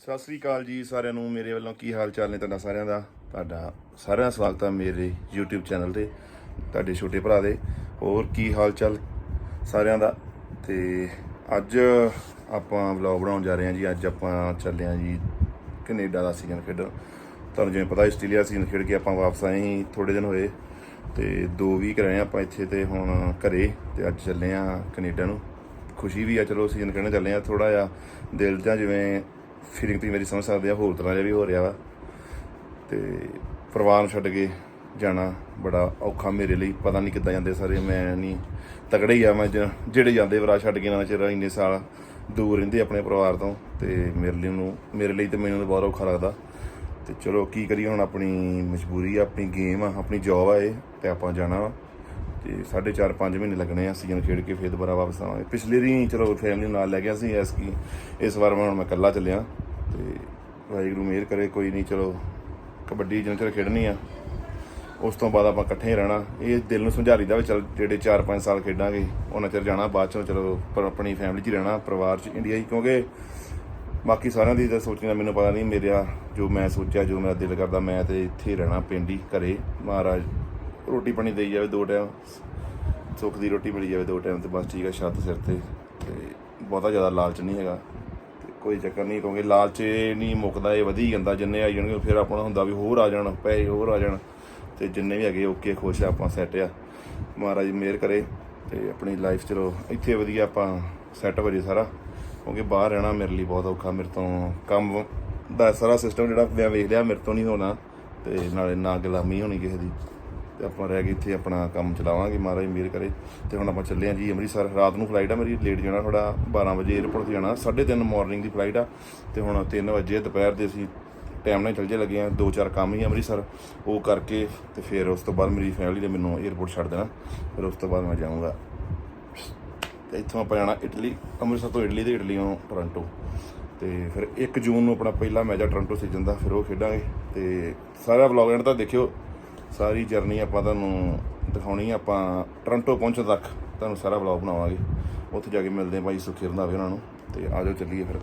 ਸਤਿ ਸ੍ਰੀ ਅਕਾਲ ਜੀ ਸਾਰਿਆਂ ਨੂੰ। ਮੇਰੇ ਵੱਲੋਂ ਕੀ ਹਾਲ ਚਾਲ ਨੇ ਤੁਹਾਡਾ ਸਾਰਿਆਂ ਦਾ? ਤੁਹਾਡਾ ਸਾਰਿਆਂ ਦਾ ਸਵਾਗਤ ਹੈ ਮੇਰੇ YouTube ਚੈਨਲ ਤੇ, ਤੁਹਾਡੇ ਛੋਟੇ ਭਰਾ ਦੇ। ਹੋਰ ਕੀ ਹਾਲ ਚਾਲ ਸਾਰਿਆਂ ਦਾ? ਤੇ ਅੱਜ ਆਪਾਂ ਵਲੌਗ ਬਣਾਉਣ ਜਾ ਰਹੇ ਹਾਂ ਜੀ। ਅੱਜ ਆਪਾਂ ਚੱਲੇ ਹਾਂ ਜੀ ਕੈਨੇਡਾ ਦਾ ਸੀਜ਼ਨ ਖੇਡਣ। ਤੁਹਾਨੂੰ ਜਿਵੇਂ ਪਤਾ, ਆਸਟ੍ਰੇਲੀਆ ਸੀਜ਼ਨ ਖੇਡ ਕੇ ਆਪਾਂ ਵਾਪਸ ਆਏ ਸੀ ਥੋੜੇ ਦਿਨ ਹੋਏ। ਤੇ ਦੋ ਵੀ ਰਹੇ ਆਪਾਂ ਇੱਥੇ ਤੇ ਹੁਣ ਘਰੇ ਤੇ ਅੱਜ ਚੱਲੇ ਹਾਂ ਕੈਨੇਡਾ ਨੂੰ। ਖੁਸ਼ੀ ਵੀ ਆ, ਚਲੋ ਸੀਜ਼ਨ ਖੇਡਣ ਚੱਲੇ ਆ ਥੋੜਾ ਜਿਹਾ ਦਿਲ ਜਾਂ ਜਿਵੇਂ ਫੀਲਿੰਗ ਤੁਸੀਂ ਮੇਰੀ ਸਮਝ ਸਕਦੇ ਆ, ਹੋਰ ਤਰ੍ਹਾਂ ਜਿਹਾ ਵੀ ਹੋ ਰਿਹਾ ਵਾ। ਤੇ ਪਰਿਵਾਰ ਨੂੰ ਛੱਡ ਕੇ ਜਾਣਾ ਬੜਾ ਔਖਾ ਮੇਰੇ ਲਈ। ਪਤਾ ਨਹੀਂ ਕਿੱਦਾਂ ਜਾਂਦੇ ਸਾਰੇ, ਮੈਂ ਨਹੀਂ ਤਕੜੇ ਹੀ ਆ ਮੈਂ ਜਿਹੜੇ ਜਾਂਦੇ ਭਰਾ ਛੱਡ ਕੇ ਨਾ ਚਿਰ ਇੰਨੇ ਸਾਲ ਦੂਰ ਰਹਿੰਦੇ ਆਪਣੇ ਪਰਿਵਾਰ ਤੋਂ। ਤੇ ਮੇਰੇ ਲਈ ਨੂੰ ਮੇਰੇ ਲਈ ਤੇ ਮੈਨੂੰ ਤਾਂ ਬਹੁਤ ਔਖਾ ਲੱਗਦਾ। ਤੇ ਚਲੋ ਕੀ ਕਰੀਏ ਹੁਣ ਆਪਣੀ ਮਜਬੂਰੀ ਆ, ਆਪਣੀ ਗੇਮ ਆ, ਆਪਣੀ ਜੌਬ ਆ ਇਹ, ਤੇ ਆਪਾਂ ਜਾਣਾ ਵਾ। ਤੇ 4.5 5 ਮਹੀਨੇ ਲੱਗਣੇ ਆ ਸੀਜ਼ਨ ਖੇਡ ਕੇ, ਫੇਰ ਦੁਬਾਰਾ ਵਾਪਸ ਆਵਾਂਗੇ। ਪਿਛਲੇ ਦੀ ਚਲੋ ਫੈਮਿਲੀ ਨੂੰ ਨਾਲ ਲੈ ਗਿਆ ਸੀ ਐਸ ਕੀ, ਇਸ ਵਾਰ ਮੈਂ ਹੁਣ ਮੈਂ ਇਕੱਲਾ ਚੱਲਿਆ। ਤੇ ਵਾਹਿਗੁਰੂ ਮਿਹਰ ਕਰੇ, ਕੋਈ ਨਹੀਂ ਚਲੋ, ਕਬੱਡੀ ਜਿੰਨਾ ਚਿਰ ਖੇਡਣੀ ਆ, ਉਸ ਤੋਂ ਬਾਅਦ ਆਪਾਂ ਇਕੱਠੇ ਹੀ ਰਹਿਣਾ। ਇਹ ਦਿਲ ਨੂੰ ਸਮਝਾ ਲਈਦਾ ਵੀ ਚਲ ਜਿਹੜੇ 4-5 ਸਾਲ ਖੇਡਾਂਗੇ, ਉਹਨਾਂ ਚਿਰ ਜਾਣਾ, ਬਾਅਦ ਚੋਂ ਚਲੋ ਪਰ ਆਪਣੀ ਫੈਮਿਲੀ 'ਚ ਰਹਿਣਾ, ਪਰਿਵਾਰ 'ਚ ਇੰਡੀਆ 'ਚ, ਕਿਉਂਕਿ ਬਾਕੀ ਸਾਰਿਆਂ ਦੀ ਤਾਂ ਸੋਚਣਾ ਮੈਨੂੰ ਪਤਾ ਨਹੀਂ, ਮੇਰਾ ਜੋ ਮੈਂ ਸੋਚਿਆ, ਜੋ ਮੇਰਾ ਦਿਲ ਕਰਦਾ, ਮੈਂ ਤੇ ਇੱਥੇ ਰਹਿਣਾ, ਪਿੰਡ ਹੀ, ਘਰੇ, ਮਹਾਰਾਜ ਰੋਟੀ ਪਾਣੀ ਦੇਈ ਜਾਵੇ ਦੋ ਟਾਈਮ, ਸੁੱਖ ਦੀ ਰੋਟੀ ਮਿਲੀ ਜਾਵੇ ਦੋ ਟਾਈਮ ਤੇ ਬਸ ਠੀਕ ਹੈ ਛੱਤ ਸਿਰ ਤੇ ਤੇ ਬਹੁਤਾ ਜ਼ਿਆਦਾ ਲਾਲਚ ਨਹੀਂ ਹੈਗਾ। ਤੇ ਕੋਈ ਚੱਕਰ ਨਹੀਂ, ਕਿਉਂਕਿ ਲਾਲਚ ਇਹ ਨਹੀਂ ਮੁੱਕਦਾ, ਇਹ ਵਧੀ ਜਾਂਦਾ, ਜਿੰਨੇ ਆਈ ਜਾਣਗੇ ਫਿਰ ਆਪਣਾ ਹੁੰਦਾ ਵੀ ਹੋਰ ਆ ਜਾਣ, ਪੈਸੇ ਹੋਰ ਆ ਜਾਣ, ਤੇ ਜਿੰਨੇ ਵੀ ਹੈਗੇ ਓਕੇ, ਖੁਸ਼ ਆ, ਆਪਾਂ ਸੈੱਟ ਆ। ਮਹਾਰਾਜ ਮਿਹਰ ਕਰੇ, ਤੇ ਆਪਣੀ ਲਾਈਫ ਚਲੋ ਇੱਥੇ ਵਧੀਆ ਆਪਾਂ ਸੈੱਟ ਹੋ ਜੇ ਸਾਰਾ, ਕਿਉਂਕਿ ਬਾਹਰ ਰਹਿਣਾ ਮੇਰੇ ਲਈ ਬਹੁਤ ਔਖਾ, ਮੇਰੇ ਤੋਂ ਕੰਮ ਦਾ ਸਾਰਾ ਸਿਸਟਮ ਜਿਹੜਾ ਮੈਂ ਵੇਖ ਲਿਆ, ਮੇਰੇ ਤੋਂ ਨਹੀਂ ਹੋਣਾ, ਤੇ ਨਾਲੇ ਨਾ ਗੁਲਾਮੀ ਹੋਣੀ ਕਿਸੇ ਦੀ। ਤੇ ਆਪਾਂ ਰਹਿ ਕੇ ਇੱਥੇ, ਆਪਣਾ ਕੰਮ ਚਲਾਵਾਂਗੇ ਮਹਾਰਾਜ ਮਿਹਰ ਕਰੇ। ਤੇ ਹੁਣ ਆਪਾਂ ਚੱਲੇ ਆਂ ਜੀ ਅੰਮ੍ਰਿਤਸਰ। ਰਾਤ ਨੂੰ ਫਲਾਈਟ ਆ ਮੇਰੀ ਲੇਟ ਜਾਣਾ ਥੋੜਾ 12 ਵਜੇ 에ਅਰਪੋਰਟ ਤੇ ਜਾਣਾ। 3:30 ਮਾਰਨਿੰਗ ਦੀ ਫਲਾਈਟ ਆ। ਤੇ ਹੁਣ 3 ਵਜੇ ਦੁਪਹਿਰ ਦੇ ਅਸੀਂ ਟਾਈਮ ਨਾਲ ਚੱਲ ਜੇ ਲੱਗੇ ਆ। ਦੋ ਚਾਰ ਕੰਮ ਹੀ ਅੰਮ੍ਰਿਤਸਰ। ਉਹ ਕਰਕੇ ਤੇ ਫਿਰ ਉਸ ਤੋਂ ਬਾਅਦ ਮੇਰੀ ਫੈਮਿਲੀ ਨੇ ਮੈਨੂੰ 에ਅਰਪੋਰਟ ਛੱਡ ਦੇਣਾ। ਫਿਰ ਉਸ ਤੋਂ ਬਾਅਦ ਮੈਂ ਜਾਊਂਗਾ। ਤੇ ਇੱਥੋਂ ਆਪਾਂ ਜਾਣਾ ਇਟਲੀ। ਅੰਮ੍ਰਿਤਸਰ ਤੋਂ ਇਟਲੀ ਤੇ ਇਟਲੀੋਂ ਟੋਰਾਂਟੋ। ਤੇ ਫਿਰ 1 ਜੂਨ ਨੂੰ ਆਪਣਾ ਪਹਿਲਾ ਮੈਚ ਆ ਟੋਰਾਂਟੋ ਸੀਜ਼ਨ ਦਾ। ਫਿਰ ਉਹ ਖੇਡਾਂਗੇ। ਤੇ ਸਾਰਾ ਵਲੌਗ ਐਂਡ ਤਾਂ ਦੇਖਿਓ। ਸਾਰੀ ਜਰਨੀ ਆਪਾਂ ਤੁਹਾਨੂੰ ਦਿਖਾਉਣੀ ਆਪਾਂ ਟੋਰਾਂਟੋ ਪਹੁੰਚਣ ਤੱਕ ਤੁਹਾਨੂੰ ਸਾਰਾ ਵਲੌਗ ਬਣਾਵਾਂਗੇ। ਉੱਥੇ ਜਾ ਕੇ ਮਿਲਦੇ ਆ ਭਾਈ ਸੁਖੀ ਰੰਧਾਵੇ ਉਹਨਾਂ ਨੂੰ ਤੇ ਆਜੋ ਚੱਲੀਏ ਫਿਰ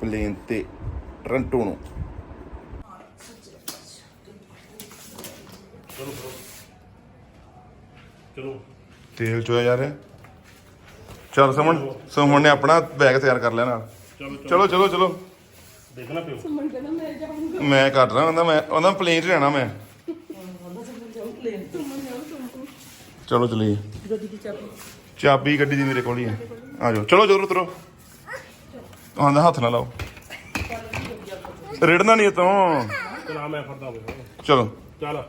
ਪਲੇਨ ਤੇ ਟੋਰਾਂਟੋ ਨੂੰ। ਚਲੋ ਤੇਲ ਚੋਇਆ ਜਾ ਰਿਹਾ। ਚਲ ਸਮਣ ਸਮਣ ਨੇ ਆਪਣਾ ਬੈਗ ਤਿਆਰ ਕਰ ਲਿਆ ਨਾਲ। ਚਲੋ ਚਲੋ। ਚਲੋ ਚਲੋ ਦੇਖਣਾ ਪਿਓ। ਮੈਂ ਕੱਟ ਰਹਾ ਹੁੰਦਾ ਮੈਂ ਉਹਦਾ ਪਲੇਨ 'ਚ ਰਹਿਣਾ ਮੈਂ। ਚਲੋ ਚਲੀਏ। ਚਾਬੀ। ਗੱਡੀ ਦੀ ਮੇਰੇ ਕੋਲ ਹੀ ਹੈ ਆ ਜਾਓ। ਚਲੋ ਜੋਰ ਉਤਰੋ। ਆਂਦਾ ਹੱਥ ਨਾ ਲਾਓ। ਰੇੜਨਾ ਨਹੀਂ ਤੋਂ। ਚਲਾ ਮੈਂ ਫੜਦਾ ਹੋਵੇ ਚਲੋ। ਚੱਲ।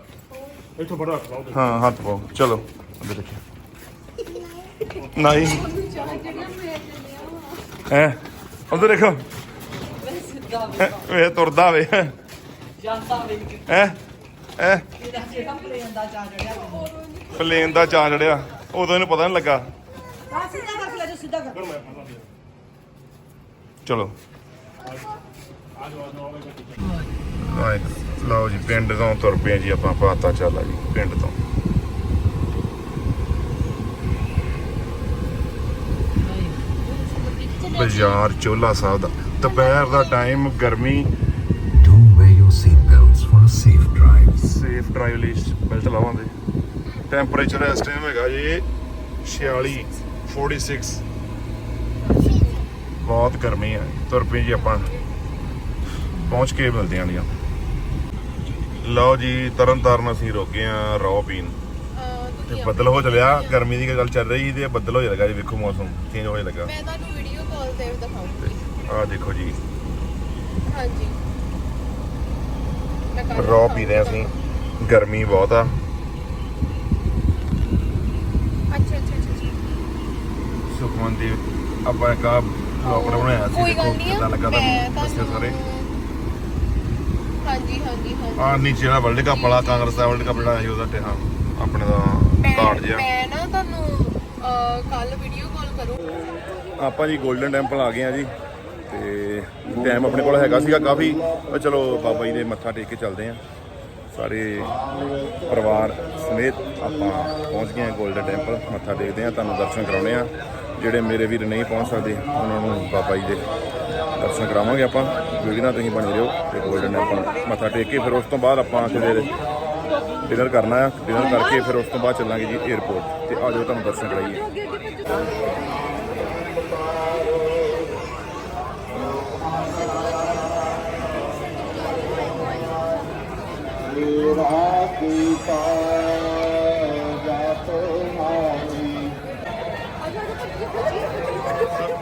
ਇੱਥੋਂ ਫੜੋ ਹੱਥ ਪਾਓ ਹਾਂ ਹੱਥ ਪਾਓ। ਚਲੋ। ਅੰਦਰ ਦੇਖਿਓ। ਨਹੀਂ। ਹੈ? ਉਧਰ ਦੇਖੋ। ਵੇ ਤੁਰਦਾ ਵੇ। ਜਾਂਦਾ ਵੇ। ਹੈ? ਹੈ? ਪਲੇਨ ਦਾ ਚਾ ਚੜਿਆ। ਪਲੇਨ ਚਾਂ ਚੜਿਆ ਉਦੋਂ ਇਹਨੂੰ ਪਤਾ ਨਹੀਂ ਲੱਗਾ। ਚਲੋ। ਆਏ, ਲਓ ਜੀ, ਪਿੰਡ ਤੋਂ ਤੁਰ ਪਏ ਜੀ ਆਪਾਂ ਪਾਤਾ ਚੱਲਾ ਜੀ, ਪਿੰਡ ਤੋਂ। ਬਾਜ਼ਾਰ ਚੋਲਾ ਸਾਹਿਬ ਦਾ। ਦੁਪਹਿਰ ਦਾ ਟਾਈਮ ਗਰਮੀ ਸੇਫ ਡਰਾਈਵ ਲਈ ਬੈਲਟ ਲਾਵਾਂਗੇ। ਟੈਂਪਰੇਚਰ ਇਸ ਟਾਈਮ ਹੈਗਾ ਜੀ 46 46 ਬਹੁਤ ਗਰਮੀ ਹੈ ਤੁਰ ਪਏ ਜੀ ਆਪਾਂ। ਪਹੁੰਚ ਕੇ ਮਿਲਦੇ ਆਂ ਲੀਆਂ ਲਓ ਜੀ ਤਰਨ ਤਾਰਨ ਅਸੀਂ ਰੋਕੇ ਆ ਰੌ ਪੀਣ। ਤੇ ਬੱਦਲ ਹੋ ਚਲਿਆ। ਗਰਮੀ ਦੀ ਗੱਲ ਚੱਲ ਰਹੀ ਤੇ ਬੱਦਲ ਹੋ ਜਾਏਗਾ ਜੀ ਵੇਖੋ ਮੌਸਮ ਚੇਂਜ ਹੋਏ ਲੱਗਾ ਮੈਂ ਤੁਹਾਨੂੰ ਵੀਡੀਓ ਕਾਲ ਤੇ ਦਿਖਾਉਂਗੀ। ਆਹ ਦੇਖੋ ਜੀ। ਹਾਂਜੀ। ਰੌ ਪੀ ਰਹੇ ਅਸੀਂ। ਗਰਮੀ ਬਹੁਤ ਆ। ਅੱਛਾ ਅੱਛਾ ਅੱਛਾ। ਸੁਖਮਨ ਦੀ ਆਪਾਂ ਆ ਬਲੌਗ ਬਣਾਇਆ ਸੀ ਕੋਈ ਦੇਖੋ ਗੱਲ ਨਹੀਂ ਕਿੱਦਾਂ ਲੱਗਾ ਮੈਂ ਤੁਹਾਨੂੰ ਦੱਸਿਓ ਸਾਰੇ। ਹਾਂਜੀ ਹਾਂਜੀ ਹਾਂਜੀ। ਆ ਨੀਚੇ ਵਾਲਾ ਵਰਲਡ ਕੱਪ ਵਾਲਾ ਕਾਂਗਰਸ ਦਾ ਵਰਲਡ ਕੱਪ ਜਿਹੜਾ ਸੀ ਉਹਦਾ ਤੇ ਹਾਂ ਆਪਣੇ ਦਾ ਮੈਂ ਕਾਰਡ ਜਿਹਾ। ਮੈਂ ਨਾ ਤੁਹਾਨੂੰ ਕੱਲ ਵੀਡੀਓ ਕਾਲ ਕਰੂੰ। ਆਪਾਂ ਜੀ 골ਡਨ ਟੈਂਪਲ ਆ ਗਏ ਆ ਜੀ ਤੇ ਟਾਈਮ ਆਪਣੇ ਕੋਲ ਹੈਗਾ ਸੀਗਾ ਕਾਫੀ। ਚਲੋ ਬਾਬਾ ਜੀ ਦੇ ਮੱਥਾ ਟੇਕ ਕੇ ਚੱਲਦੇ ਆ। ਸਾਰੇ ਪਰਿਵਾਰ ਸਮੇਤ ਆਪਾਂ ਪਹੁੰਚ ਗਏ ਹਾਂ 골ਡਨ ਟੈਂਪਲ ਮੱਥਾ ਟੇਕਦੇ ਹਾਂ, ਤੁਹਾਨੂੰ ਦਰਸ਼ਨ ਕਰਾਉਣੇ ਆ ਜਿਹੜੇ ਮੇਰੇ ਵੀਰ ਨਹੀਂ ਪਹੁੰਚ ਸਕਦੇ, ਉਹਨਾਂ ਨੂੰ ਬਾਬਾ ਜੀ ਦੇ ਦਰਸ਼ਨ ਕਰਾਵਾਂਗੇ ਆਪਾਂ। ਕਿਉਂਕਿ ਨਾ ਤੁਸੀਂ ਬਣੇ ਰਹੋ ਤੇ 골ਡਨ ਟੈਂਪਲ ਮੱਥਾ ਟੇਕ ਕੇ ਫਿਰ ਉਸ ਤੋਂ ਬਾਅਦ ਆਪਾਂ ਕਿਤੇ ਡਿਨਰ ਕਰਨਾ ਆ। ਡਿਨਰ ਕਰਕੇ ਫਿਰ ਉਸ ਤੋਂ ਬਾਅਦ ਚੱਲਾਂਗੇ ਜੀ 에어ਪੋਰਟ ਤੇ ਆਜੋ ਤੁਹਾਨੂੰ ਦਰਸ਼ਨ ਕਰਾਈਏ।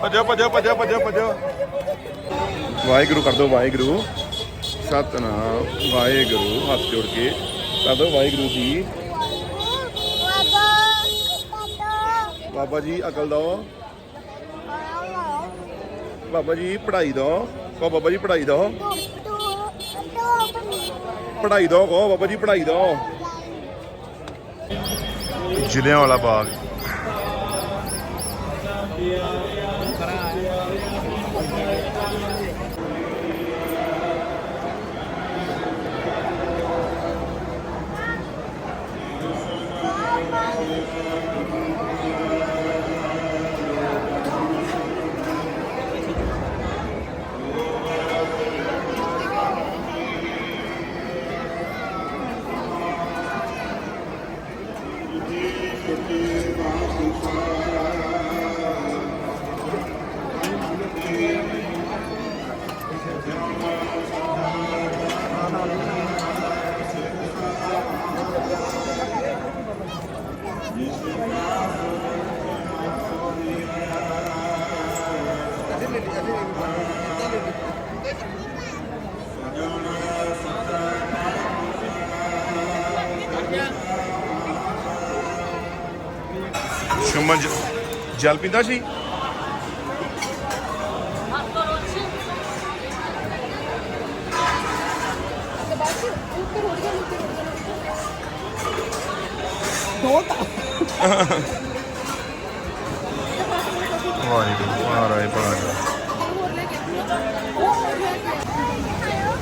ਭੱਜੋ ਭੱਜੋ ਭੱਜੋ ਭੱਜੋ ਭੱਜੋ। ਵਾਹਿਗੁਰੂ ਕਰ ਦੋ ਵਾਹਿਗੁਰੂ। ਸਤਨਾਮ ਵਾਹਿਗੁਰੂ ਹੱਥ ਜੋੜ ਕੇ ਕਰ ਦੋ ਵਾਹਿਗੁਰੂ ਜੀ। ਬਾਬਾ ਜੀ ਅਕਲ ਦੋ ਬਾਬਾ ਜੀ ਪੜ੍ਹਾਈ ਦੋ ਕਹੋ ਬਾਬਾ ਜੀ ਪੜ੍ਹਾਈ ਦੋ ਪੜ੍ਹਾਈ ਦੋ ਕਹੋ ਬਾਬਾ ਜੀ ਪੜ੍ਹਾਈ ਦੋ। ਜ਼ਿਲ੍ਹਿਆਂ ਵਾਲਾ ਬਾਗ। ਸ਼ੁਮਨ ਜਲ ਪੀਂਦਾ ਸੀ? ਤੇ ਬਸ ਉੱਪਰ ਹੋ ਗਿਆ ਉੱਪਰ ਵਾਹਿਗੁਰੂ ਮਹਾਰਾਜ ਭਾਗਾ ਹੋਰ ਲੈ ਕੇ ਉਹ ਹੋਰ ਲੈ ਕੇ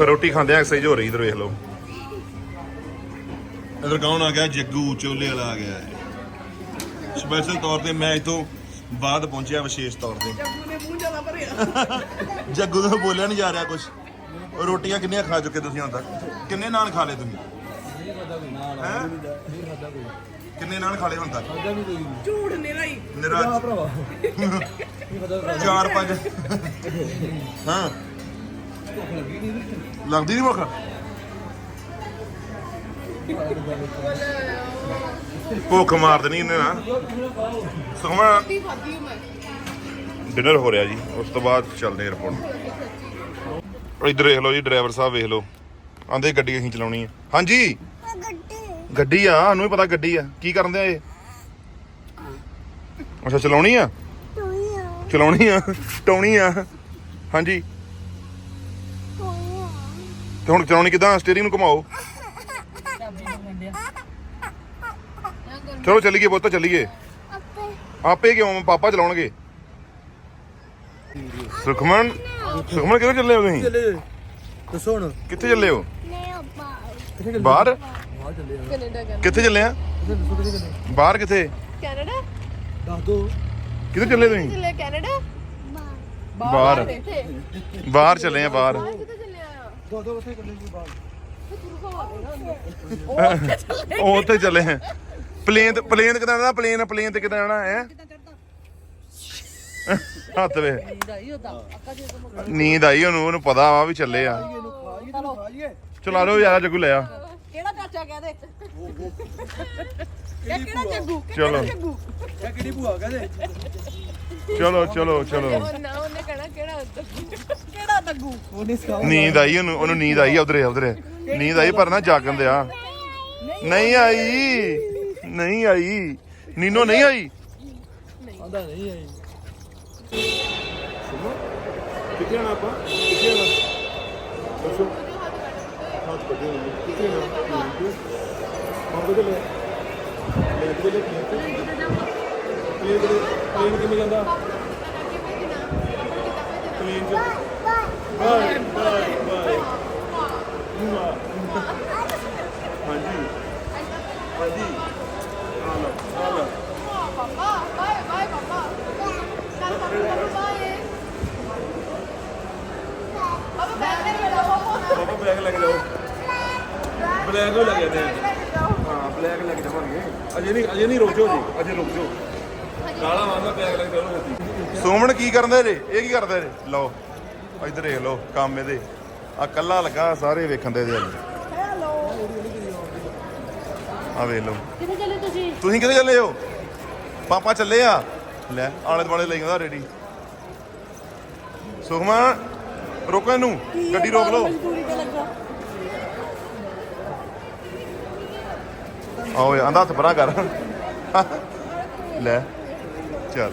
ਰੋਟੀ ਖਾਂਦੇ ਆ ਐਕਸਰਸਾਈਜ਼ ਹੋ ਰਹੀ ਇਧਰ ਵੇਖ ਲਓ। ਇਧਰ ਕੌਣ ਆ ਗਿਆ? ਜੱਗੂ ਚੋਲੇ ਵਾਲਾ ਆ ਗਿਆ। ਸਪੈਸ਼ਲ ਤੌਰ ਤੇ ਮੈਂ ਇਤੋਂ ਬਾਅਦ ਪਹੁੰਚਿਆ ਵਿਸ਼ੇਸ਼ ਤੌਰ ਤੇ। ਜੱਗੂ ਨੇ ਮੂੰਹ ਜ਼ਿਆਦਾ ਭਰਿਆ। ਜੱਗੂ ਤੋਂ ਬੋਲਿਆ ਨਹੀਂ ਜਾ ਰਿਹਾ ਕੁਝ ਰੋਟੀਆਂ ਕਿੰਨੀਆਂ ਖਾ ਚੁੱਕੇ ਤੁਸੀਂ ਹੁਣ ਤੱਕ? ਕਿੰਨੇ ਨਾਨ ਖਾ ਲਏ ਤੁਸੀਂ? ਕਿੰਨੇ ਨਾਨ ਖਾ ਲਏ ਹੁਣ ਤੱਕ? ਝੂੜ ਨਿਰਾ ਹੀ ਨਿਰਾ ਚਾਰ ਪੰਜ। ਹਾਂ। ਲੱਗਦੀ ਨਹੀਂ ਭੁੱਖ? ਭੁੱਖ ਮਾਰ ਦੇਣੀ ਇਹਨੇ ਨਾ। ਸੁਖਮਾ ਰੋਟੀ ਖਾਧੀ ਮੈਂ ਡਿਨਰ ਹੋ ਰਿਹਾ ਜੀ ਉਸ ਤੋਂ ਬਾਅਦ ਚੱਲਦੇ 에어ਪੋਰਟ ਇੱਧਰ ਵੇਖ ਲਓ ਜੀ ਡਰਾਈਵਰ ਸਾਹਿਬ ਵੇਖ ਲਓ। ਆਂਦੇ ਗੱਡੀ ਅਸੀਂ ਚਲਾਉਣੀ ਹੈ ਹਾਂਜੀ? ਗੱਡੀ ਆ ਸਾਨੂੰ ਵੀ ਪਤਾ ਗੱਡੀ ਆ। ਕੀ ਕਰਨ ਦੇ ਇਹ? ਅੱਛਾ ਚਲਾਉਣੀ ਆ? ਚਲਾਉਣੀ ਆ ਟਾਉਣੀ ਆ। ਹਾਂਜੀ। ਤੇ ਹੁਣ ਚਲਾਉਣੀ ਕਿਦਾਂ? ਸਟੀਅਰਿੰਗ ਨੂੰ ਘੁਮਾਓ। ਚਲੋ ਚੱਲੀਏ ਪੁੱਤ ਚੱਲੀਏ। ਆਪੇ ਕਿਉਂ? ਪਾਪਾ ਚਲਾਉਣਗੇ। ਸੁਖਮਨ ਸੁਖਮਨ ਕਿੱਥੇ ਚੱਲੇ ਹੋ ਤੁਸੀਂ? ਦੱਸੋ ਹੁਣ। ਕਿੱਥੇ ਚੱਲੇ ਹੋ? ਬਾਹਰ। ਕੈਨੇਡਾ ਕਹਿੰਦਾ ਕਿੱਥੇ ਚੱਲੇ ਆ? ਦੱਸੋ ਬਾਹਰ ਕਿੱਥੇ? ਕੈਨੇਡਾ? ਦੱਸ ਦੋ। ਕਿੱਥੇ ਚੱਲੇ ਤੁਸੀਂ? ਚੱਲੇ? ਕੈਨੇਡਾ? ਬਾਹਰ। ਬਾਹਰ। ਚੱਲੇ ਆ ਬਾਹਰ। ਬਾਹਰ ਚੱਲੇ ਦੋ ਦੋ ਉੱਥੇ ਕੱਢੇ ਜੀ ਬਾਹਰ ਉਹ ਉੱਥੇ ਚੱਲੇ ਆ। ਪਲੇਨ ਪਲੇਨ ਕਿਦਾਂ ਦਾ? ਪਲੇਨ ਪਲੇਨ ਤੇ ਕਿਦਾਂ ਜਾਣਾ ਹੈ? ਹੱਥ ਵੇ। ਨੀਂਦ ਆਈ ਉਹਨੂੰ ਉਹਨੂੰ ਪਤਾ ਵਾ ਵੀ ਚੱਲੇ ਆ। ਚਲਾ ਲਓ ਯਾਰ ਜੱਗੂ ਲੈ ਆ। ਕਿਹੜਾ ਚਾਚਾ ਕਹਦੇ ਇਹ ਕਿਹੜਾ ਜੱਗੂ? ਚਲੋ। ਇਹ ਕਿਹੜੀ ਭੂਆ ਕਹਦੇ ਚਲੋ ਚਲੋ ਚਲੋ। ਉਹ ਨਾ ਉਹਨੇ ਕਹਿਣਾ ਕਿਹੜਾ ਕਿਹੜਾ ਤੱਗੂ ਉਹ ਨਹੀਂ ਸਿਖਾਓ। ਨੀਂਦ ਆਈ ਉਹਨੂੰ ਉਹਨੂੰ ਨੀਂਦ ਆਈ ਉਧਰੇ ਉਧਰੇ। ਨੀਂਦ ਆਈ ਪਰ ਨਾ ਜਾਗਣ ਦਿਆ। ਨਹੀਂ ਆਈ। ਨਹੀਂ ਆਈ। ਨੀਨੋ ਨਹੀਂ ਆਈ? ਆਂਦਾ ਨਹੀਂ ਆਈ। ਕਿੱਥੇ ਆਣਾ ਆਪਾਂ? ਕਿੱਥੇ ਆਣਾ ਦੱਸੋ। ਹੱਥ ਕੱਢੋ ਕਿੱਥੇ ਆਣਾ ਹਾਂ। ਕਿੱਥੇ ਲੈ ਲੈ ਕਿੱਥੇ ਲੈ ਕਿੱਥੇ ਪਲੇਨ ਕਿਵੇਂ ਜਾਂਦਾ? ਪਲੇਨ ਚ। ਬਾਏ ਬਾਏ ਬਾਏ ਹਾਂਜੀ ਹਾਂਜੀ। ਆ ਲਓ ਆ ਲਓ ਪਾਪਾ ਬਾਏ ਬਾਏ ਪਾਪਾ ਕੱਲ ਪਾਪਾ ਬਾਏ ਪਾਪਾ ਬੈਠ ਕੇ ਲਓ ਪਾਪਾ ਬਲੈਕ ਲੈ ਕੇ ਜਾਓ। ਬਲੈਕ ਹੋ ਲੱਗੇ ਨੇ ਹਾਂ, ਬਲੈਕ ਲੈ ਕੇ ਜਾਵਾਂਗੇ। ਅਜੇ ਨਹੀਂ ਅਜੇ ਨਹੀਂ ਰੁਕ ਜਾਓ ਜੀ। ਅਜੇ ਰੁਕ ਜਾਓ। ਕਾਲਾ ਲੈ ਕੇ ਜਾਓ ਸੋਮਣ ਕੀ ਕਰਦੇ ਜੇ? ਇਹ ਕੀ ਕਰਦੇ ਜੇ? ਲਓ ਇੱਧਰ ਦੇਖ ਲਓ ਕੰਮ ਇਹਦੇ। ਆ ਕੱਲਾ ਲੱਗਾ ਸਾਰੇ ਵੇਖਣ ਦੇ ਹੈਲੋ ਆ ਵੇਖ ਲਓ। ਕਿੱਥੇ ਚੱਲੇ ਤੁਸੀਂ? ਤੁਸੀਂ ਕਿੱਥੇ ਚੱਲੇ ਹੋ? ਪਾਪਾ ਚੱਲੇ ਆ। ਲੈ ਆਲੇ ਦੁਆਲੇ ਲਈ ਜਾਂਦਾ ਰੈਡੀ ਸੁਖਮਾ ਰੋਕੋ ਇਹਨੂੰ। ਗੱਡੀ ਰੋਕ ਲਓ। ਆਓ ਆਂਦਾ ਹੱਥ ਪਰਾਂ ਕਰ। ਲੈ। ਚੱਲ।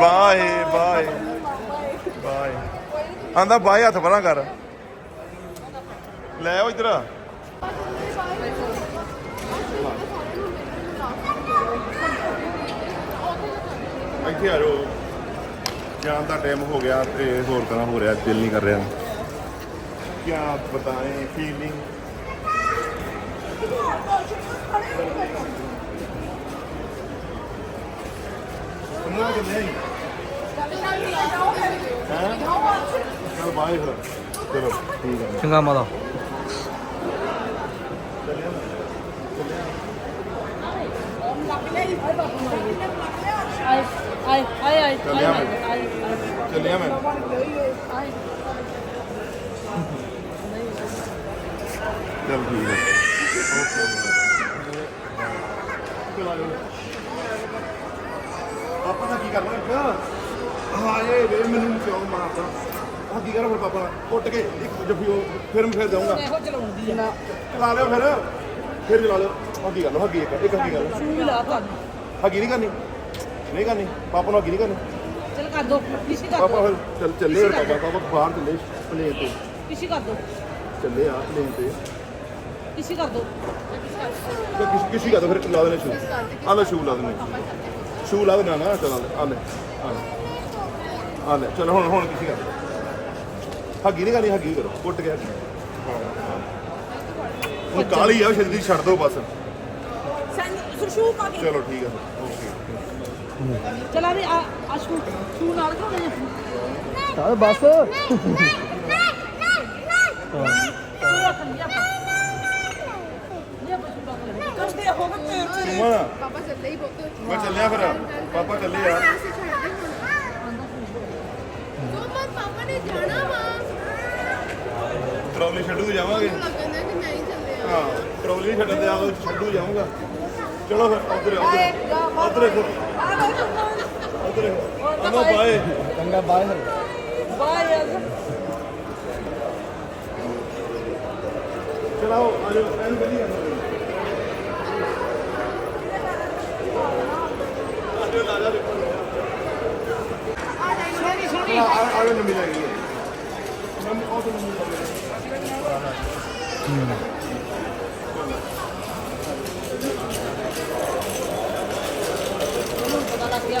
Bye bye bye. ਆਂਦਾ ਬਾਏ, ਹੱਥ ਪਰਾਂ ਕਰ। ਲੈ ਆਓ ਇਧਰ। ਇੱਥੇ ਆ ਜਾਓ। ਜਾਣ ਦਾ ਟਾਈਮ ਹੋ ਗਿਆ ਤੇ ਹੋਰ ਤਰ੍ਹਾਂ ਹੋ ਰਿਹਾ, ਦਿਲ ਨਹੀਂ ਕਰ ਰਿਹਾ। ਕੀ ਬਤਾਏ ਫੀਲਿੰਗ ਸੁਣਨਾ ਕਿ ਨਹੀਂ ਹੈ ਚਲ ਬਾਏ ਫਿਰ ਚਲੋ ਠੀਕ ਹੈ ਚੰਗਾ ਮਾਤਾ। ਆਏ ਆਏ ਆਏ ਆਏ ਚੱਲਿਆ ਮੈਂ ਚੱਲਿਆ ਮੈਂ ਚਲ ਠੀਕ ਹੈ। ਪਾਪਾ ਦਾ ਕੀ ਕਰਨਾ ਇੱਕ। ਹਾਏ ਵੇ ਮੈਨੂੰ ਕਿਉਂ ਮਾਰਦਾ। ਆ ਕੀ ਕਰਾਂ ਫਿਰ ਪਾਪਾ? ਉੱਟ ਕੇ ਇੱਕ ਜੱਫੀ ਉਹ ਫਿਰ ਮੈਂ ਫਿਰ ਜਾਊਂਗਾ। ਇਹੋ ਚਲਾਉਂਦੀ ਆ। ਚਲਾ ਲਿਓ ਫਿਰ। ਫਿਰ ਚਲਾ ਲਿਓ। ਹੱਗੀ ਕਰ ਲਓ ਹੱਗੀ ਇੱਕ ਇੱਕ ਹੱਗੀ ਕਰ ਲਓ ਤੂੰ ਵੀ ਲਾ ਤੁਹਾਨੂੰ ਹੱਗੀ ਨਹੀਂ ਕਰਨੀ? ਨਹੀਂ ਕਰਨੀ? ਪਾਪਾ ਨੂੰ ਹੱਗੀ ਨਹੀਂ ਕਰਨੀ? ਚਲ ਕਰ ਦੋ ਪਿੱਛੇ ਕਰ ਪਾਪਾ ਦੋ। ਫਿਰ ਚੱਲ ਚੱਲੇ ਫਿਰ ਪਾਪਾ। ਪਾਪਾ ਬਾਹਰ ਚੱਲੇ ਪਲੇਨ ਤੇ। ਪਿੱਛੇ ਕਰ ਦੋ। ਚੱਲੇ ਆ ਪਲੇਨ ਤੇ। ਪਿੱਛੇ ਕਰ ਦੋ। ਕਿਸ ਕਿਸੀ ਕਾ ਤਾਂ ਫਿਰ ਲਾ ਦੇਣੇ ਸ਼ੂ। ਆ ਲੈ ਸ਼ੂ ਲਾ ਦੇਣੇ। ਸ਼ੂ ਲਾ ਦੇਣਾ ਨਾ ਚਲ ਆ ਲੈ ਆ ਲੈ ਆ ਲੈ ਆ ਲੈ ਚਲ ਹੁਣ ਹੁਣ ਕਿਸੀ ਕਰ ਹੱਗੀ ਨਹੀਂ ਕਰਨੀ ਹੱਗੀ ਕਰੋ ਕੁੱਟ ਕੇ ਹੱਗੀ ਹੁਣ ਕਾਲੀ ਆ ਛੇਤੀ ਛੱਡ ਦੋ ਬਸ ਸੈਂ ਸ਼ੂ ਪਾ ਕੇ ਚਲੋ ਠੀਕ ਹੈ ਓਕੇ ਚਲਾ ਵੀ ਆ ਆ ਸ਼ੂ ਸ਼ੂ ਨਾਲ ਖਾਣੇ ਚੱਲ ਬਸ ਕਰਦੇ ਹੋ ਸੁਮਨ ਪਾਪਾ ਚੱਲੇ ਹੀ ਬਹੁਤ। ਮੈਂ ਚੱਲਿਆ ਫਿਰ। ਪਾਪਾ ਚੱਲੇ ਆ। ਮਮਾ ਪਾਪਾ ਨੇ ਜਾਣਾ ਵਾ। ਟਰੋਲੀ ਛੱਡੂ ਜਾਵਾਂਗੇ। ਲੱਗਦਾ ਕਿ ਨਹੀਂ ਚੱਲੇ ਆ। ਹਾਂ ਟਰੋਲੀ ਛੱਡਣ ਦੇ ਆਓ ਛੱਡੂ ਜਾਊਂਗਾ। ਚਲੋ ਫਿਰ ਉਧਰ ਉਧਰ ਉਧਰ ਉਧਰ ਆਨੋ ਬਾਏ। ਚੰਗਾ ਬਾਏ ਬਾਏ ਯਾਰ ਚਲਾਓ ਆ ਜਾਓ ਐਨ ਗੱਡੀ ਆ ਆ ਆ ਆ ਨੰਬਰ ਲੱਗੀ ਹੈ ਨੰਬਰ ਆਟੋ ਨੰਬਰ ਲੱਗੀ ਪਤਾ ਲੱਗ ਗਿਆ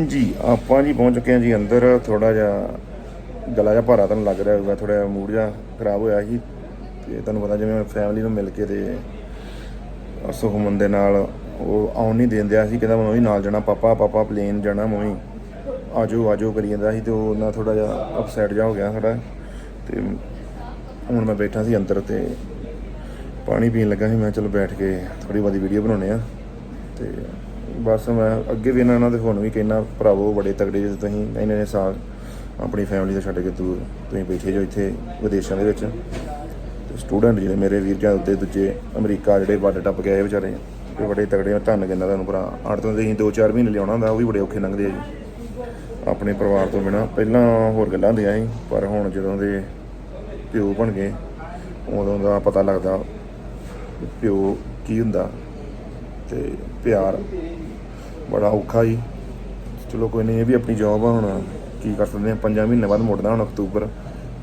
ਹਾਂਜੀ ਆਪਾਂ ਜੀ ਪਹੁੰਚ ਚੁੱਕੇ ਹਾਂ ਜੀ ਅੰਦਰ ਥੋੜਾ ਜਿਹਾ ਗਲਾ ਜਿਹਾ ਭਾਰਾ ਤੁਹਾਨੂੰ ਲੱਗ ਰਿਹਾ ਹੋਊਗਾ ਥੋੜਾ ਜਿਹਾ ਮੂਡ ਜਿਹਾ ਖਰਾਬ ਹੋਇਆ ਸੀ। ਤੇ ਤੁਹਾਨੂੰ ਪਤਾ ਜਿਵੇਂ ਫੈਮਿਲੀ ਨੂੰ ਮਿਲ ਕੇ ਤੇ ਸੁਖਮਨ ਦੇ ਨਾਲ ਉਹ ਆਉਣ ਨਹੀਂ ਦਿੰਦਿਆ ਸੀ, ਕਹਿੰਦਾ ਮੈਂ ਵੀ ਨਾਲ ਜਾਣਾ, ਪਾਪਾ ਪਾਪਾ ਪਲੇਨ ਜਾਣਾ ਮੈਂ ਵੀ ਆਜੋ ਆਜੋ ਕਰੀ ਜਾਂਦਾ ਸੀ ਤੇ ਉਹ ਨਾ ਥੋੜਾ ਜਿਹਾ ਅਪਸੈਟ ਜਿਹਾ ਹੋ ਗਿਆ ਸਾਡਾ। ਤੇ ਹੁਣ ਮੈਂ ਬੈਠਾ ਸੀ ਅੰਦਰ ਤੇ ਪਾਣੀ ਪੀਣ ਲੱਗਾ ਸੀ, ਮੈਂ ਚਲੋ ਬੈਠ ਕੇ ਥੋੜੀ ਬਹੁਤੀ ਵੀਡੀਓ ਬਣਾਉਣੇ ਆ ਤੇ ਬਸ ਮੈਂ ਅੱਗੇ ਵੀ ਇਹਨਾਂ ਨਾਲ ਤੇ ਹੁਣ ਵੀ ਕਹਿਣਾ ਭਰਾਵੋ, ਬੜੇ ਤਗੜੇ ਜੇ ਤੁਸੀਂ, ਇੰਨੇ ਨੇ ਸਾਲ ਆਪਣੀ ਫੈਮਿਲੀ ਤੋਂ ਛੱਡ ਕੇ ਦੂਰ ਤੁਸੀਂ ਬੈਠੇ ਜੋ ਇੱਥੇ ਵਿਦੇਸ਼ਾਂ ਦੇ ਵਿੱਚ। ਸਟੂਡੈਂਟ ਜਿਹੜੇ ਮੇਰੇ ਵੀਰ ਜਾਂ ਉੱਤੇ ਦੂਜੇ ਅਮਰੀਕਾ ਜਿਹੜੇ ਵੱਡ ਟੱਪ ਗਏ ਵਿਚਾਰੇ ਇਹ ਬੜੇ ਤਗੜੇ ਆ, ਧੰਨ ਕਹਿੰਦਾ ਤੁਹਾਨੂੰ ਭਰਾ। ਆੜ ਤੋਂ ਅਸੀਂ 2-4 ਮਹੀਨੇ ਲਿਆਉਣਾ ਹੁੰਦਾ, ਉਹ ਵੀ ਬੜੇ ਔਖੇ ਲੰਘਦੇ ਆ ਜੀ। ਆਪਣੇ ਪਰਿਵਾਰ ਤੋਂ ਬਿਨਾ, ਪਹਿਲਾਂ ਹੋਰ ਗੱਲਾਂ ਹੁੰਦੀਆਂ ਸੀ, ਪਰ ਹੁਣ ਜਦੋਂ ਦੇ ਪਿਓ ਬਣ ਗਏ, ਉਦੋਂ ਦਾ ਪਤਾ ਲੱਗਦਾ ਪਿਓ ਕੀ ਹੁੰਦਾ ਤੇ ਪਿਆਰ ਬੜਾ ਔਖਾ ਹੀ ਚਲੋ ਕੋਈ ਨਹੀਂ, ਇਹ ਵੀ ਆਪਣੀ ਜੌਬ ਆ ਹੁਣ, ਕੀ ਕਰ ਸਕਦੇ ਆ, ਪੰਜਾਂ ਮਹੀਨੇ ਬਾਅਦ ਮੁੜਦਾ ਹੁਣ ਅਕਤੂਬਰ।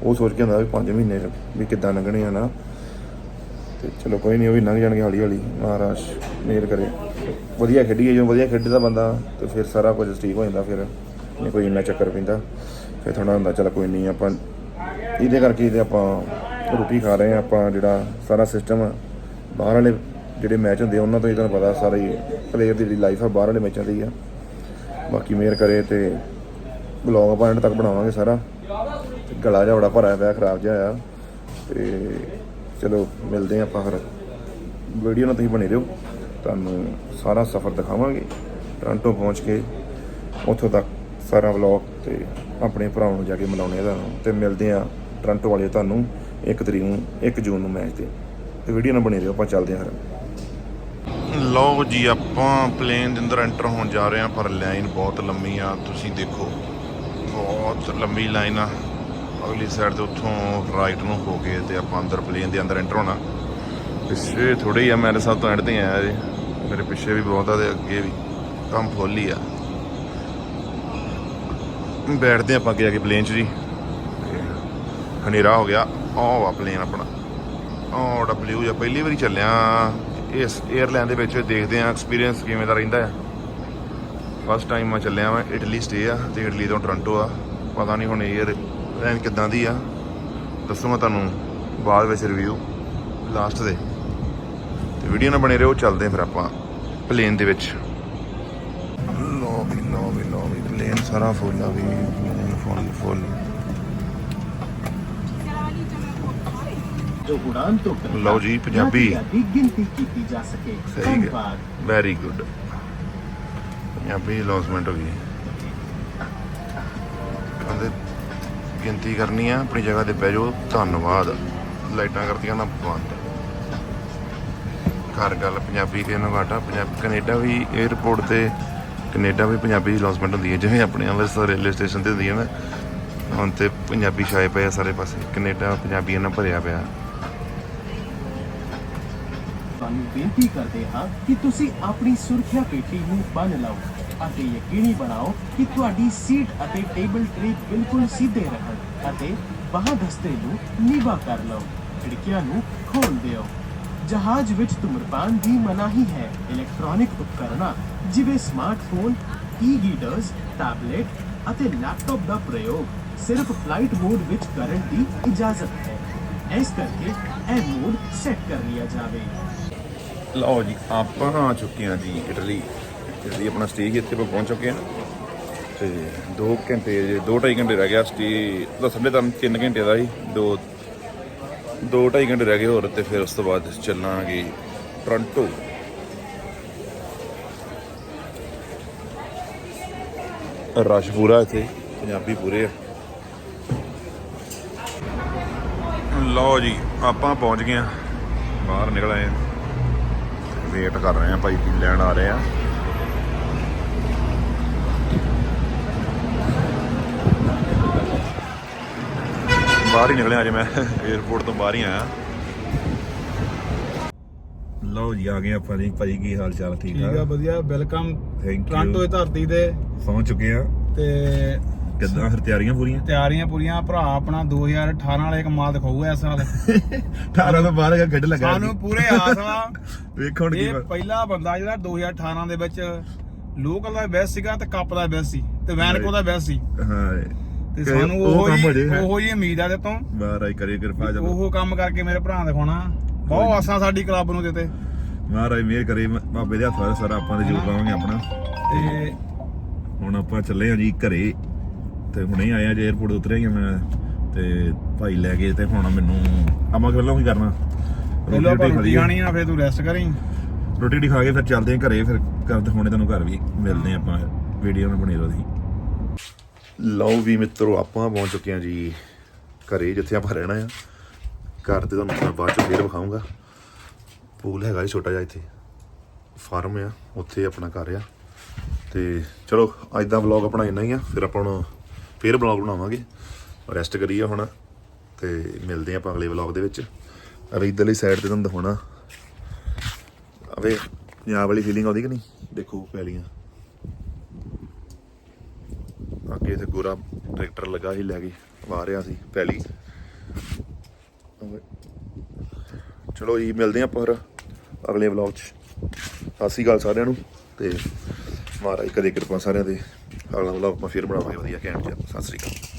ਉਹ ਸੋਚ ਕੇ ਹੁੰਦਾ ਵੀ 5 ਮਹੀਨੇ ਵੀ ਕਿੱਦਾਂ ਲੰਘਣੇ ਆ ਨਾ। ਤੇ ਚਲੋ ਕੋਈ ਨਹੀਂ, ਉਹ ਵੀ ਲੰਘ ਜਾਣਗੇ ਹੌਲੀ ਹੌਲੀ ਮਹਾਰਾਜ ਮਿਹਰ ਕਰੇ। ਵਧੀਆ ਖੇਡੀਏ ਜੋ ਵਧੀਆ ਖੇਡਦਾ ਬੰਦਾ, ਤੇ ਫਿਰ ਸਾਰਾ ਕੁਝ ਠੀਕ ਹੋ ਜਾਂਦਾ ਫਿਰ। ਨਹੀਂ ਕੋਈ ਇੰਨਾ ਚੱਕਰ ਪੈਂਦਾ। ਫਿਰ ਥੋੜਾ ਹੁੰਦਾ, ਚਲ ਕੋਈ ਨਹੀਂ, ਆਪਾਂ ਇਹਦੇ ਕਰਕੇ ਇਹਦੇ ਆਪਾਂ ਰੋਟੀ ਖਾ ਰਹੇ ਆ, ਆਪਾਂ ਜਿਹੜਾ ਸਾਰਾ ਸਿਸਟਮ ਬਾਹਰ ਵਾਲੇ ਜਿਹੜੇ ਮੈਚ ਹੁੰਦੇ ਆ, ਉਹਨਾਂ ਤੋਂ ਹੀ ਤੁਹਾਨੂੰ ਪਤਾ ਸਾਰਾ ਹੀ ਪਲੇਅਰ ਦੀ ਜਿਹੜੀ ਲਾਈਫ ਆ ਬਾਹਰ ਵਾਲੇ ਮੈਚਾਂ ਦੀ ਆ। ਬਾਕੀ ਮਿਹਰ ਕਰੇ ਤੇ ਬਲੌਗ ਆਪਾਂ ਐਂਡ ਤੱਕ ਬਣਾਵਾਂਗੇ ਸਾਰਾ। ਤੇ ਗਲਾ ਜਿਹਾ ਬੜਾ ਭਰਿਆ ਪਿਆ ਖਰਾਬ ਜਿਹਾ ਆ। ਤੇ ਚਲੋ ਮਿਲਦੇ ਹਾਂ ਆਪਾਂ ਫਿਰ। ਵੀਡੀਓ ਨਾਲ ਤੁਸੀਂ ਬਣੇ ਰਹੋ। ਤੁਹਾਨੂੰ ਸਾਰਾ ਸਫ਼ਰ ਦਿਖਾਵਾਂਗੇ। ਟੋਰਾਂਟੋ ਪਹੁੰਚ ਕੇ ਉੱਥੋਂ ਤੱਕ ਸਾਰਾ ਵਲੌਗ ਤੇ ਆਪਣੇ ਭਰਾਵਾਂ ਨੂੰ ਜਾ ਕੇ ਮਿਲਾਉਣੇ ਤੁਹਾਨੂੰ। ਤੇ ਮਿਲਦੇ ਆ ਟੋਰਾਂਟੋ ਵਾਲੇ ਤੁਹਾਨੂੰ 1 ਤਰੀਕ ਨੂੰ 1 ਜੂਨ ਨੂੰ ਮੈਚ ਤੇ। ਤੇ ਵੀਡੀਓ ਨਾਲ ਬਣੇ ਰਹੋ ਆਪਾਂ ਚੱਲਦੇ ਹਾਂ ਫਿਰ। ਲਓ ਜੀ, ਆਪਾਂ ਪਲੇਨ ਦੇ ਅੰਦਰ ਐਂਟਰ ਹੋਣ ਜਾ ਰਹੇ ਹਾਂ, ਪਰ ਲਾਈਨ ਬਹੁਤ ਲੰਮੀ ਆ, ਤੁਸੀਂ ਦੇਖੋ। ਬਹੁਤ ਲੰਮੀ ਲਾਈਨ ਆ। ਅਗਲੀ ਸਾਈਡ ਤੇ ਉੱਥੋਂ ਰਾਈਟ ਨੂੰ ਹੋ ਕੇ ਤੇ ਆਪਾਂ ਅੰਦਰ ਪਲੇਨ ਦੇ ਅੰਦਰ ਐਂਟਰ ਹੋਣਾ। ਪਿੱਛੇ ਥੋੜੇ ਹੀ ਆ ਮੇਰੇ ਸਾਹ ਤੋਂ ਐਂਡ ਤੇ ਆਇਆ ਜੀ। ਮੇਰੇ ਪਿੱਛੇ ਵੀ ਬਹੁਤ ਆ ਤੇ ਅੱਗੇ ਵੀ ਕੰਮ ਫੁੱਲ ਹੀ ਆ। ਬੈਠਦੇ ਆਪਾਂ ਅੱਗੇ ਆ ਕੇ ਪਲੇਨ 'ਚ ਜੀ। ਹਨੇਰਾ ਹੋ ਗਿਆ। ਆਹ ਵਾ ਪਲੇਨ ਆਪਣਾ। ਆਹ ਡਬਲਯੂ ਜਾਂ ਪਹਿਲੀ ਵਾਰੀ ਚੱਲਿਆ। ਇਸ 에ਅਰਲਾਈਨ ਦੇ ਵਿੱਚ ਦੇਖਦੇ ਆ ਐਕਸਪੀਰੀਅੰਸ ਕਿਵੇਂ ਦਾ ਰਹਿੰਦਾ ਆ ਫਸਟ ਟਾਈਮ ਮੈਂ ਚੱਲਿਆ ਮੈਂ ਇਟਲੀ ਸਟੇ ਆ ਤੇ ਇਟਲੀ ਤੋਂ ਟੋਰਾਂਟੋ ਆ। ਪਤਾ ਨਹੀਂ ਹੁਣ 에ਅਰ ਲਾਈਨ ਕਿੱਦਾਂ ਦੀ ਆ। ਦੱਸੂਗਾ ਤੁਹਾਨੂੰ ਬਾਅਦ ਵਿੱਚ ਰਿਵਿਊ ਲਾਸਟ ਦੇ। ਤੇ ਵੀਡੀਓ ਨਾਲ ਬਣੇ ਰਹੋ, ਚੱਲਦੇ ਫਿਰ ਆਪਾਂ ਪਲੇਨ ਦੇ ਵਿੱਚ। ਲੋ ਵੀ ਲੋ ਵੀ ਲੋ ਵੀ ਪਲੇਨ ਸਾਰਾ ਫੁੱਲ ਆ ਵੀ, ਫੁੱਲ ਫੁੱਲ। ਜੋ ਉਡਾਨ ਤੋਂ ਪਹਿਲਾਂ ਲਓ ਜੀ, ਪੰਜਾਬੀ। ਦੀ ਗਿਣਤੀ ਕੀਤੀ ਜਾ ਸਕੇ। ਸਹੀ ਹੈ। ਧੰਨਵਾਦ। ਵੈਰੀ ਗੁੱਡ ਪੰਜਾਬੀ ਲੌਸਮੈਂਟ ਹੋ ਗਈ। ਕਹਿੰਦੇ ਗਿਣਤੀ ਕਰਨੀ ਆ ਆਪਣੀ ਜਗ੍ਹਾ ਤੇ ਬਹਿ ਜਾਓ। ਧੰਨਵਾਦ। ਲਾਈਟਾਂ ਕਰਤੀਆਂ ਨਾ ਬੰਦ। ਘਰ ਗੱਲ ਪੰਜਾਬੀ ਕੇ ਨੂੰ ਘਾਟਾ। ਪੰਜਾਬ ਕੈਨੇਡਾ ਵੀ 에ਅਰਪੋਰਟ ਤੇ ਕੈਨੇਡਾ ਵੀ ਪੰਜਾਬੀ ਲੌਸਮੈਂਟ ਹੁੰਦੀ ਹੈ। ਜਿਵੇਂ ਆਪਣੇ ਅੰਮ੍ਰਿਤਸਰ ਰੇਲਵੇ ਸਟੇਸ਼ਨ ਤੇ ਹੁੰਦੀ ਹੈ ਨਾ। ਹੁਣ ਤੇ ਪੰਜਾਬੀ ਛਾਏ ਪਏ ਆ ਸਾਰੇ ਪਾਸੇ। ਕੈਨੇਡਾ ਪੰਜਾਬੀਆਂ ਨਾਲ ਭਰਿਆ ਪਿਆ ਤੁਹਾਨੂੰ ਬੇਨਤੀ ਕਰਦੇ ਹਾਂ ਕਿ ਤੁਸੀਂ ਆਪਣੀ ਸੁਰੱਖਿਆ ਪੇਟੀ ਨੂੰ ਬੰਨ ਲਓ ਅਤੇ ਯਕੀਨੀ ਬਣਾਓ ਕਿ ਤੁਹਾਡੀ ਸੀਟ ਅਤੇ ਟੇਬਲ ਟ੍ਰੇ ਬਿਲਕੁਲ ਸਿੱਧੇ ਰਹਿਣ ਅਤੇ ਬਾਹਾਂ ਦਸਤੇ ਨੂੰ ਨੀਵਾ ਕਰ ਲਓ। ਖਿੜਕੀਆਂ ਨੂੰ ਖੋਲ ਦਿਓ। ਜਹਾਜ਼ ਵਿੱਚ ਧੁਮਰਪਾਨ ਦੀ ਮਨਾਹੀ ਹੈ। ਇਲੈਕਟ੍ਰੋਨਿਕ ਉਪਕਰਣਾਂ ਜਿਵੇਂ ਸਮਾਰਟਫੋਨ ਈ-ਰੀਡਰਸ ਟੈਬਲੇਟ ਅਤੇ ਲੈਪਟਾਪ ਦਾ ਪ੍ਰਯੋਗ ਸਿਰਫ ਫਲਾਈਟ ਮੋਡ ਵਿੱਚ ਕਰਨ ਦੀ ਇਜਾਜ਼ਤ ਹੈ। ਇਸ ਕਰਕੇ ਇਹ ਮੋਡ ਸੈੱਟ ਕਰ ਲਿਆ ਜਾਵੇ। ਲਓ ਜੀ, ਆਪਾਂ ਆ ਚੁੱਕੇ ਹਾਂ ਜੀ ਇਟਲੀ। ਇਟਲੀ ਆਪਣਾ ਸਟੇ ਇੱਥੇ ਆਪਾਂ ਪਹੁੰਚ ਚੁੱਕੇ ਹਾਂ। ਤੇ 2 ਘੰਟੇ ਜੇ 2.5 ਘੰਟੇ ਰਹਿ ਗਿਆ ਸਟੇ ਦੱਸਣੇ ਤਾਂ 3 ਘੰਟੇ ਦਾ ਹੀ 2 2.5 ਘੰਟੇ ਰਹਿ ਗਏ ਹੋਰ ਤੇ ਫਿਰ ਉਸ ਤੋਂ ਬਾਅਦ ਚੱਲਾਂਗੇ ਟੋਰਾਂਟੋ। ਰਸ਼ ਪੂਰਾ ਇੱਥੇ, ਪੰਜਾਬੀ ਪੂਰੇ ਆ। ਲਓ ਜੀ, ਆਪਾਂ ਪਹੁੰਚ ਗਏ ਆ ਬਾਹਰ ਨਿਕਲ ਆਏ ਆ ਵੇਟ ਕਰ ਰਹੇ ਆ ਭਾਈ ਕੀ ਲੈਣ ਆ ਰਹੇ ਆ। ਬਾਹਰ ਹੀ ਨਿਕਲਿਆ ਅਜੇ ਮੈਂ 에어ਪੋਰਟ ਤੋਂ ਬਾਹਰ ਹੀ ਆਇਆ। ਲਓ ਜੀ ਆ ਗਏ ਆਪਾਂ ਜੀ ਭਾਈ ਕੀ ਹਾਲ ਚਾਲ ਠੀਕ ਠੀਕ ਆ ਆ ਵਧੀਆ ਵੈਲਕਮ ਥੈਂਕ ਟ੍ਰਾਂਟੋ ਦੀ ਧਰਤੀ ਤੇ। ਪਹੁੰਚ ਚੁੱਕੇ ਆ। ਤੇ ਕਿੱਦਾਂ ਫਿਰ ਤਿਆਰੀਆਂ ਪੂਰੀਆਂ? ਤਿਆਰੀਆਂ ਪੂਰੀਆਂ ਭਰਾ ਆਪਣਾ 2018 ਵਾਲੇ ਕਮਾਲ ਦਿਖਾਊਗਾ ਇਸ ਸਾਲ। 18 ਤੋਂ ਬਾਹਰ ਗੱਡ ਲੱਗਾ ਸਾਨੂੰ ਪੂਰੇ ਆਸ ਵੇਖੋ ਹੁਣ ਕੀ ਇਹ ਪਹਿਲਾ ਬੰਦਾ ਜਿਹੜਾ 2018 ਦੇ ਵਿੱਚ ਲੋਕਲ ਦਾ ਬੈਸਟ ਸੀਗਾ ਤੇ ਕੱਪ ਦਾ ਬੈਸਟ ਸੀ ਤੇ ਵੈਨਕੋ ਦਾ ਬੈਸਟ ਸੀ। ਹਾਂ ਤੇ ਸਾਨੂੰ ਉਹ ਹੋ ਹੀ ਹੈਂ। ਉਹੋ ਹੀ ਉਮੀਦ ਆ ਤੇ ਤੋਂ। ਮਹਾਰਾਜ ਕਰੇ ਕਿਰਪਾ ਚਲੋ ਉਹ ਕੰਮ ਕਰਕੇ ਮੇਰੇ ਭਰਾ ਦਿਖਾਉਣਾ। ਬਹੁਤ ਆਸਾਂ ਸਾਡੀ ਕਲੱਬ ਨੂੰ ਦਿੱਤੇ। ਮਹਾਰਾਜ ਮਿਹਰ ਕਰੇ ਬਾਬੇ ਦੇ ਹੱਥ ਸਾਰਾ ਆਪਾਂ ਦੇ ਆਪਣਾ। ਤੇ ਹੁਣ ਆਪਾਂ ਚੱਲੇ ਆ ਜੀ ਘਰੇ। ਤੇ ਹੁਣੇ ਆਇਆ ਜੇ 에어ਪੋਰਟ ਉਤਰਿਆ ਹੀ ਮੈਂ ਤੇ ਭਾਈ ਲੈ ਗਏ ਤੇ ਹੁਣ ਮੈਨੂੰ ਆਪਾਂ ਵੱਲੋਂ ਕੀ ਕਰਨਾ। ਰੋਟੀ ਰੋਟੀ ਖਾਣੀ ਖਾਣੀ ਆ ਫਿਰ ਤੂੰ ਰੈਸਟ ਕਰੀ। ਰੋਟੀ ਰੂਟੀ ਖਾ ਕੇ ਫਿਰ ਚੱਲਦੇ ਆ ਘਰੇ ਫਿਰ ਕਰਦੇ ਹੁਣੇ ਤੈਨੂੰ ਘਰ ਵੀ ਮਿਲਦੇ ਆ ਆਪਾਂ। ਵੀਡੀਓ ਨਾਲ ਬਣੇ ਰਹੋ ਤੁਸੀਂ। ਲਓ ਵੀ ਮਿੱਤਰੋ ਆਪਾਂ ਪਹੁੰਚ ਚੁੱਕੇ ਆ ਜੀ ਘਰੇ ਜਿੱਥੇ ਆਪਾਂ ਰਹਿਣਾ ਆ। ਘਰ ਤੇ ਤੁਹਾਨੂੰ ਮੈਂ ਬਾਅਦ ਚ ਫੇਰ ਵਿਖਾਉਂਗਾ ਪੂਲ ਹੈਗਾ ਜੀ ਛੋਟਾ ਜਿਹਾ ਇੱਥੇ। ਫਾਰਮ ਆ ਉੱਥੇ ਆਪਣਾ ਘਰ ਆ। ਤੇ ਚਲੋ ਅੱਜ ਦਾ ਵਲੌਗ ਆਪਣਾ ਇੰਨਾ ਹੀ ਆ। ਫਿਰ ਆਪਾਂ ਹੁਣ ਫੇਰ ਵਲੌਗ ਬਣਾਵਾਂਗੇ। ਰੈਸਟ ਕਰੀਏ ਹੁਣ ਤੇ ਮਿਲਦੇ ਆ ਆਪਾਂ ਅਗਲੇ ਵਲੌਗ ਦੇ ਵਿੱਚ। ਅਵੇ ਇਧਰਲੀ ਸਾਈਡ ਤੇ ਤੁਹਾਨੂੰ ਦਿਖਾਉਣਾ। ਅਵੇ ਪੰਜਾਬ ਵਾਲੀ ਫੀਲਿੰਗ ਆਉਂਦੀ ਕਿ ਨਹੀਂ? ਦੇਖੋ ਪੈਲੀਆਂ ਅੱਗੇ ਤੇ ਗੋਰਾ ਟਰੈਕਟਰ ਲੱਗਾ ਸੀ ਲੈ ਕੇ ਵਾ ਰਿਹਾ ਸੀ ਪੈਲੀ ਚਲੋ ਜੀ, ਮਿਲਦੇ ਆਪਾਂ ਫਿਰ ਅਗਲੇ ਵਲੌਗ 'ਚ। ਸਤਿ ਸ਼੍ਰੀ ਅਕਾਲ ਸਾਰਿਆਂ ਨੂੰ ਤੇ ਮਹਾਰਾਜ ਕਦੇ ਕਿਰਪਾ ਸਾਰਿਆਂ ਦੇ ਅਗਲਾ ਵਲੌਗ ਆਪਾਂ ਫਿਰ ਬਣਾਵਾਂਗੇ ਵਧੀਆ ਘੈਂਟ 'ਚ ਸਤਿ ਸ਼੍ਰੀ ਅਕਾਲ